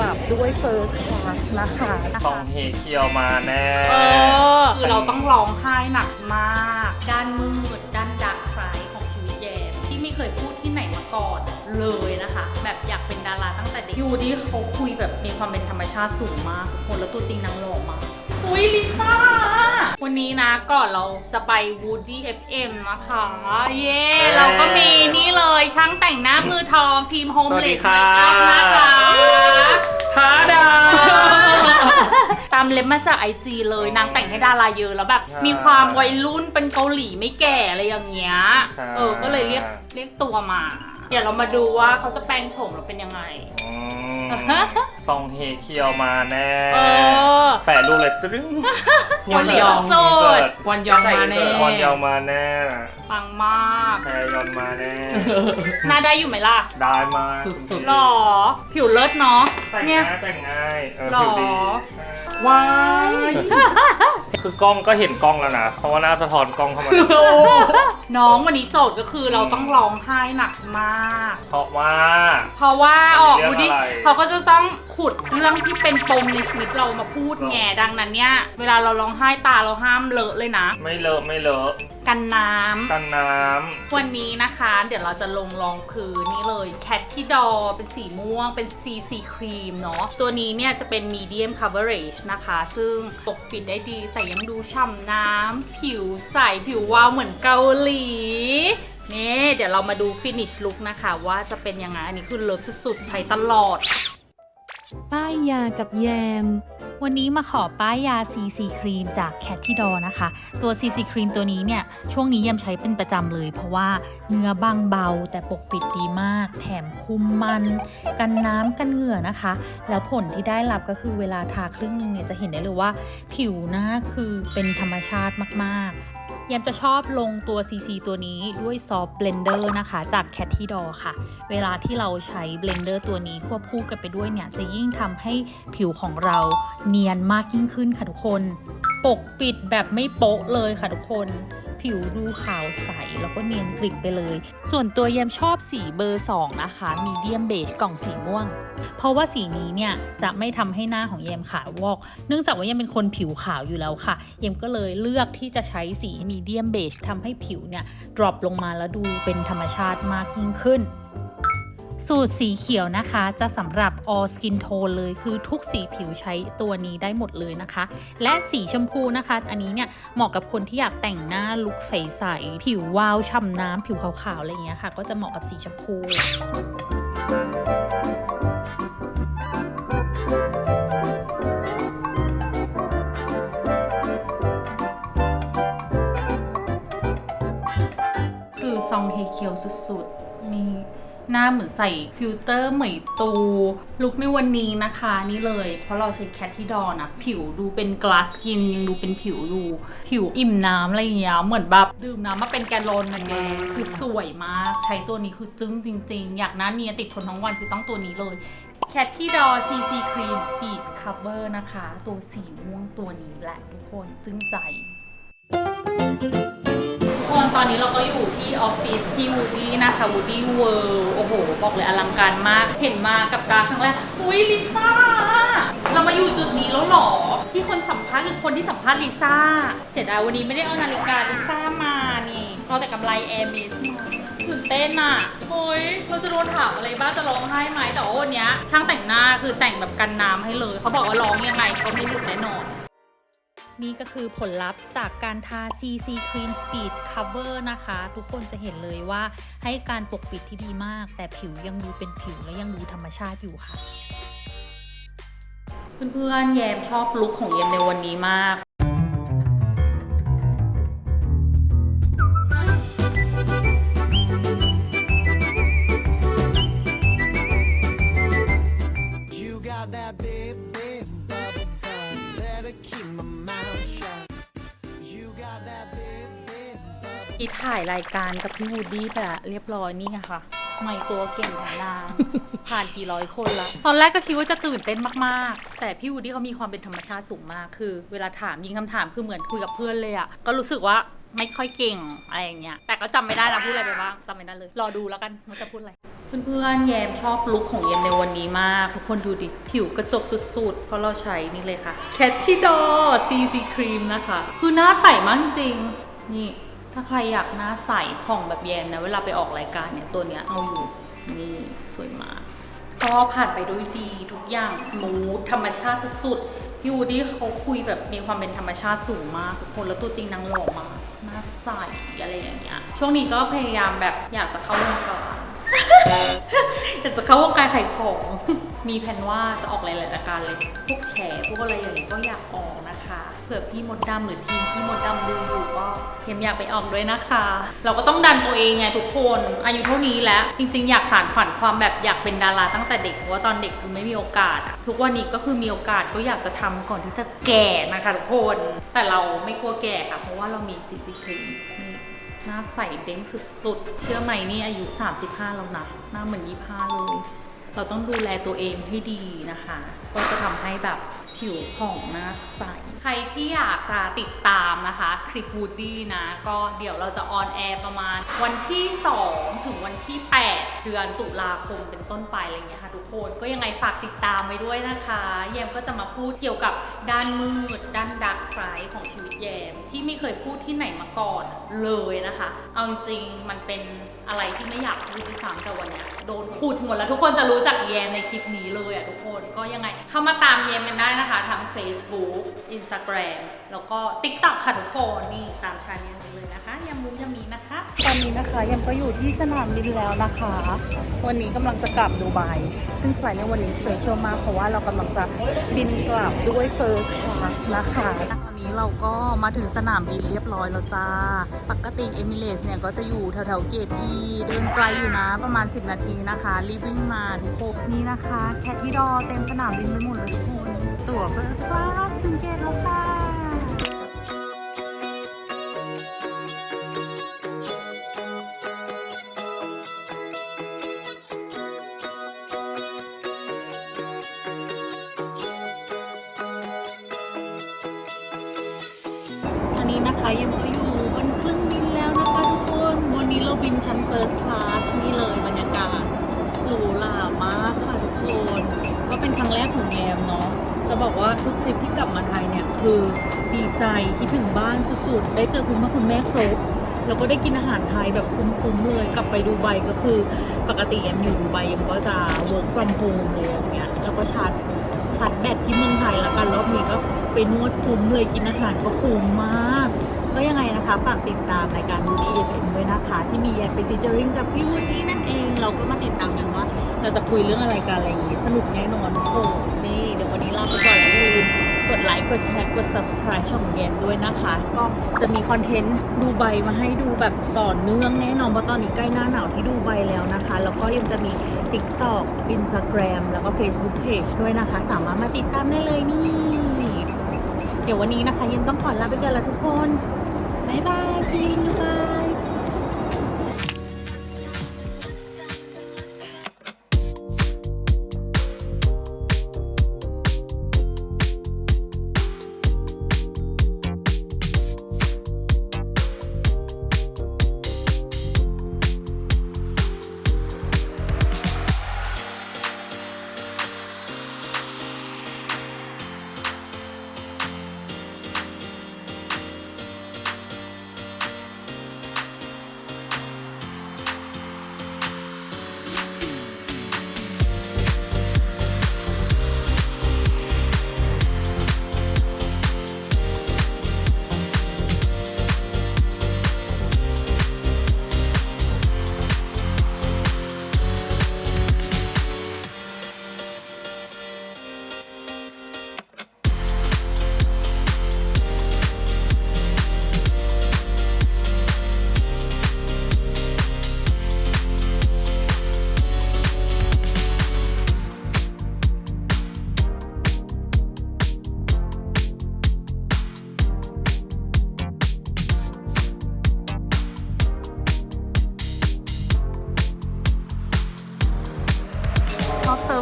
ลับด้วย First Class นะคะซองเฮเคียวมาแน่ เออคือเราต้องร้องไห้หนักมาก ด้านมืด ด้านดาร์กไซด์ของชีวิตแยมที่ไม่เคยพูดที่ไหนมาก่อนเลยนะคะ แบบอยากเป็นดาราตั้งแต่เด็กยูดี้เขาคุยแบบมีความเป็นธรรมชาติสูงมากทุกคนแล้วตัวจริงนางหล่อมากอุ้ยลิซ่า วันนี้นะก่อนเราจะไป Woody FM นะคะ เย้เราก็มีนี่เลยช่างแต่งหน้ามือทองทีมโฮมสวัสเลดีสค่ะนะคะท้าดา ตามเล็บมาจากไอจีเลยนางแต่งให้ดาราเยอะแล้วแบบ ใช่มีความวัยรุ่นเป็นเกาหลีไม่แก่อะไรอย่างเงี้ย ใช่ เออ ก็เลยเรียกเรียกตัวมา เดี๋ยวเรามาดูว่าเขาจะแปลงโฉมแล้วเป็นยังไง อืม ซองเฮเคียวมาแน่เออ แปะรูปเลยตึ้งวันยองอินเสิร์ตวันยองมาแน่ วอนยองมาแน่ปังมากแพรยอนมาแน่ หน้าได้อยู่ไหมล่ะได้มาสุดๆหรอผิวเลิศเนาะแต่งเนี่ย ง่ายแต่งง่ายเออหรอ ผิวดีว้ายคือกล้องก็เห็นกล้องแล้วนะ เพราะว่าหน้าสะท้อนกล้องเข้ามาน้องวันนี้โจทย์ก็คือเราต้องร้องไห้หนักมาก เพราะว่า เพราะว่าออกเรื่บูองดี้อะไรเขาก็จะต้องขุดเรื่องที่เป็นปมในชีวิตเรามาพูดไงดังนั้นเนี่ย เวลาเราร้องไห้ตาเราห้ามเลอะเลยนะ ไม่เลอะไม่เลอะกันน้ำกันน้วันนี้นะคะ เดี๋ยวเราจะลงรองพื้นนี่เลย Cat ที่ดอเป็นสีม่วงเป็น CC ครีมเนาะตัวนี้เนี่ยจะเป็น medium coverage นะคะ ซึ่งปกปิดได้ดีแต่ยังดูฉ่ำน้ำผิวใสผิววาวเหมือนเกาหลีนี่เดี๋ยวเรามาดู finish look นะคะ ว่าจะเป็นยังไง อันนี้คือเลิฟสุดๆ ใช้ตลอด ป้ายยากับแยม วันนี้มาขอป้ายยา CC ครีมจาก Cat ที่ดอนะคะ ตัว CC ครีมตัวนี้เนี่ย ช่วงนี้ยำใช้เป็นประจำเลย เพราะว่าเนื้อบางเบาแต่ปกปิดดีมาก แถมคุมมัน กันน้ำกันเหงื่อนะคะ แล้วผลที่ได้รับก็คือเวลาทาครึ่งนึงเนี่ยจะเห็นได้เลยว่า ผิวหน้าคือเป็นธรรมชาติมากๆ ยมจะชอบลงตัว CC ตัวนี้ด้วยซอฟเบลนเดอร์นะคะจาก Cat ที่ดอค่ะ เวลาที่เราใช้เบลนเดอร์ตัวนี้ควบคู่กันไปด้วยเนี่ย จะยิ่งทำให้ผิวของเราเนียนมากยิ่งขึ้นค่ะทุกคน ปกปิดแบบไม่โป๊ะเลยค่ะทุกคน ผิวดูขาวใส แล้วก็เนียนกริบไปเลย ส่วนตัวเยมชอบสีเบอร์ 2 นะคะมีเดียมเบจกล่องสีม่วง เพราะว่าสีนี้เนี่ย จะไม่ทำให้หน้าของเยมขาววอก เนื่องจากว่าเยมเป็นคนผิวขาวอยู่แล้วค่ะ เยมก็เลยเลือกที่จะใช้สีมีเดียมเบจทำให้ผิวเนี่ยดรอปลงมาแล้วดูเป็นธรรมชาติมากยิ่งขึ้น สูตรสีเขียวนะคะจะสำหรับ all skin tone เลยคือทุกสีผิวใช้ตัวนี้ได้หมดเลยนะคะ และสีชมพูนะคะ อันนี้เนี่ยเหมาะกับคนที่อยากแต่งหน้าลุคใสๆ ผิววาวฉ่ำน้ำผิวขาวๆ อะไรอย่างเงี้ยค่ะ ก็จะเหมาะกับสีชมพูคือซองเฮเคียวสุดๆนี่ หน้าเหมือนใส่ฟิลเตอร์เหมยตูลุคในวันนี้นะคะนี่เลย เพราะเราใช้แคทที่ดอนะผิวดูเป็นกลาสกินยังดูเป็นผิวดูผิวอิ่มน้ำอะไรอย่างเงี้ยเหมือนแบบดื่มน้ำมาเป็นแกลลอนนะแกคือสวยมาก ใช้ตัวนี้คือจึ้งจริง ๆ อยากหน้าเนียติดทนทั้งวันคือต้องตัวนี้เลยแคทที่ดอ CC Cream Speed Cover นะคะ ตัวสีม่วงตัวนี้แหละทุกคนจึ้งใจ คนตอนนี้เราก็อยู่ที่ออฟฟิศที่ Woody นะคะ Woody World โอ้โห บอกเลยอลังการมาก เห็นมากับตาครั้งแรก อุ้ยลิซ่า เรามาอยู่จุดนี้แล้วหรอ ที่คนสัมภาษณ์คือคนที่สัมภาษณ์ลิซ่า เสียดายวันนี้ไม่ได้เอานาฬิกาลิซ่ามานี่เอาแต่กำไรแอร์เมสมาตื่นเต้นอะโอ้ยเราจะโดนถามอะไรบ้างจะร้องไห้ไหมแต่วันเนี้ยช่างแต่งหน้าคือแต่งแบบกันน้ำให้เลย เขาบอกว่าร้องยังไงก็ไม่หลุดแน่นอน นี่ก็คือผลลัพธ์จากการทา CC Cream Speed Cover นะคะ ทุกคนจะเห็นเลยว่าให้การปกปิดที่ดีมาก แต่ผิวยังดูเป็นผิวและยังดูธรรมชาติอยู่ค่ะ เพื่อนๆ แยมชอบลุคของเยมในวันนี้มาก ถ่ายรายการกับพี่วูดดี้ไปละเรียบร้อยนี่ไงค่ะไม่ตัวเก่งของนางผ่านกี่ร้อยคนละ ตอนแรกก็คิดว่าจะตื่นเต้นมากๆ แต่พี่วูดดี้เขามีความเป็นธรรมชาติสูงมาก คือ เวลาถามยิงคำถามคือเหมือนคุยกับเพื่อนเลยอะก็รู้สึกว่าไม่ค่อยเก่งอะไรอย่างเงี้ย แต่ก็จำไม่ได้นะพูดอะไรไปบ้างจำไม่ได้เลย รอดูแล้วกันว่าจะพูดอะไร เพื่อนๆ แยมชอบลุคของแยมในวันนี้มาก ทุกคนดูดิ ผิวกระจกสุดๆ เพราะเราใช้นี่เลยค่ะ c a t i d o r CC Cream นะคะ คือหน้าใสมากจริง นี่ ถ้าใครอยากหน้าใสผ่องแบบแยมนะเวลาไปออกรายการเนี่ยตัวเนี้ยเอาอยู่นี่สวยมาก ก็ผ่านไปด้วยดีทุกอย่างสมูทธรรมชาติสุดๆพี่วูดี้เขาคุยแบบมีความเป็นธรรมชาติสูงมากทุกคนแล้วตัวจริงนางหล่อมากหน้าใสอะไรอย่างเงี้ยช่วงนี้ก็พยายามแบบอยากจะเข้าวงการอยากจะเข้าวงการขายของมีแผนว่าจะออกหลายๆรายการเลยพวกแฉพวกอะไรอย่างเงี้ยก็อยากออกนะ เผื่อพี่มดดำหรือทีมพี่มดดำดูอยู่ก็ยังอยากไปออกด้วยนะคะ เราก็ต้องดันตัวเองไงทุกคน อายุเท่านี้แล้ว จริงๆ อยากสานฝันความแบบอยากเป็นดาราตั้งแต่เด็กเพราะว่าตอนเด็กคือไม่มีโอกาส ทุกวันนี้ก็คือมีโอกาสก็อยากจะทำก่อนที่จะแก่นะคะทุกคน แต่เราไม่กลัวแก่ค่ะ เพราะว่าเรามีซีซีครีมนี่หน้าใสเด้งสุดๆ เชื่อไหมนี่อายุ 35 แล้วนะ หน้าเหมือน 25 เลย เราต้องดูแลตัวเองให้ดีนะคะ ก็จะทำให้แบบ ผิวผ่องหน้าใส ใครที่อยากจะติดตามนะคะ คลิปวูดดี้นะ ก็เดี๋ยวเราจะออนแอร์ประมาณวันที่ 2 ถึงวันที่ 8 เดือนตุลาคมเป็นต้นไปอะไรเงี้ยค่ะทุกคนก็ยังไงฝากติดตามไว้ด้วยนะคะ แยมก็จะมาพูดเกี่ยวกับด้านมืด ด้านดักไซด์ของชีวิตแยม ที่ไม่เคยพูดที่ไหนมาก่อนเลยนะคะ เอาจริงๆมันเป็นอะไรที่ไม่อยากพูดด้วยซ้ำแต่วันเนี้ยโดนขุดหมดแล้วทุกคนจะรู้จักแยมในคลิปนี้เลยอะทุกคนก็ยังไงเข้ามาตามแยมกันได้นะคะทั้ง Facebook Instagram แล้วก็ TikTok ค่ะทุกคนนี่ตามชาแนลนี้เลยนะคะยามูยามีนะคะ ตอนนี้นะคะยมก็อยู่ที่สนามบินแล้วนะคะ วันนี้กำลังจะกลับดูไบซึ่งไฟล์ในวันนี้สเปเชียลมาก เพราะว่าเรากำลังจะบินกลับด้วย First Class นะคะตอนนี้เราก็มาถึงสนามบินเรียบร้อยแล้วจ้า ปกติเอมิเรสเนี่ยก็จะอยู่แถวๆเกตอีเดินไกลอยู่นะประมาณ 10 นาทีนะคะ รีบวิ่งมาทุกคนนี่นะคะ แคทที่ดอเต็มสนามบินไปหมดเลย ทุกคนตั๋ว First Class ถึงเกตแล้วค่ะอันนี้นะคะยังก็อยู่บนเครื่องบินแล้วนะคะทุกคน วันนี้เราบินชั้น First Class นี่เลยบรรยากาศหรูหรามากค่ะทุกคน ก็เป็นครั้งแรกของแยมเนาะ จะบอกว่าทุกทริปที่กลับมาไทยเนี่ยคือดีใจคิดถึงบ้านสุดๆ ได้เจอคุณพ่อคุณแม่ครบแล้วก็ได้กินอาหารไทยแบบคุ้มๆเลยกลับไปดูไบก็คือ ปกติแยมอยู่ดูไบแยมก็จะ work from home เลยอย่างเงี้ยแล้วก็ชาร์จชาร์จแบตที่เมืองไทยแล้วกันรอบนี้ก็ไปนวดคุ้มเลยกินอาหารก็คุ้มมาก ก็ยังไงนะคะฝากติดตามรายการวูดี้เอฟเอ็มด้วยนะคะ ที่มีแยมไปฟีเจอริงกับพี่วูดี้นั่นเอง เราก็มาติดตามกันว่า เราจะคุยเรื่องอะไรกันอะไรอย่างงี้สนุกแน่นอนทุกคนนี่ วันนี้ลาไปก่อนแล้วอย่าลืมกดไลค์ กดแชร์ กด subscribe ช่องแยมด้วยนะคะ ก็จะมีคอนเทนต์ดูไบมาให้ดูแบบต่อเนื่องแน่นอนเพราะตอนนี้ใกล้หน้าหนาวที่ดูไบแล้วนะคะ แล้วก็ยังจะมี TikTok Instagram แล้วก็ Facebook Page ด้วยนะคะ สามารถมาติดตามได้เลยนี่ เดี๋ยววันนี้นะคะยังต้องขอลาไปก่อนล้วทุกคน บ๊ายบาย see you in Dubai ชอบเซ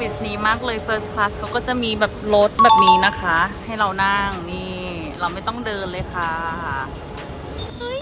วิสนี้มากเลย First Class เขาก็จะมีแบบรถแบบนี้นะคะ ให้เรานั่งนี่ เราไม่ต้องเดินเลยค่ะ เฮ้ย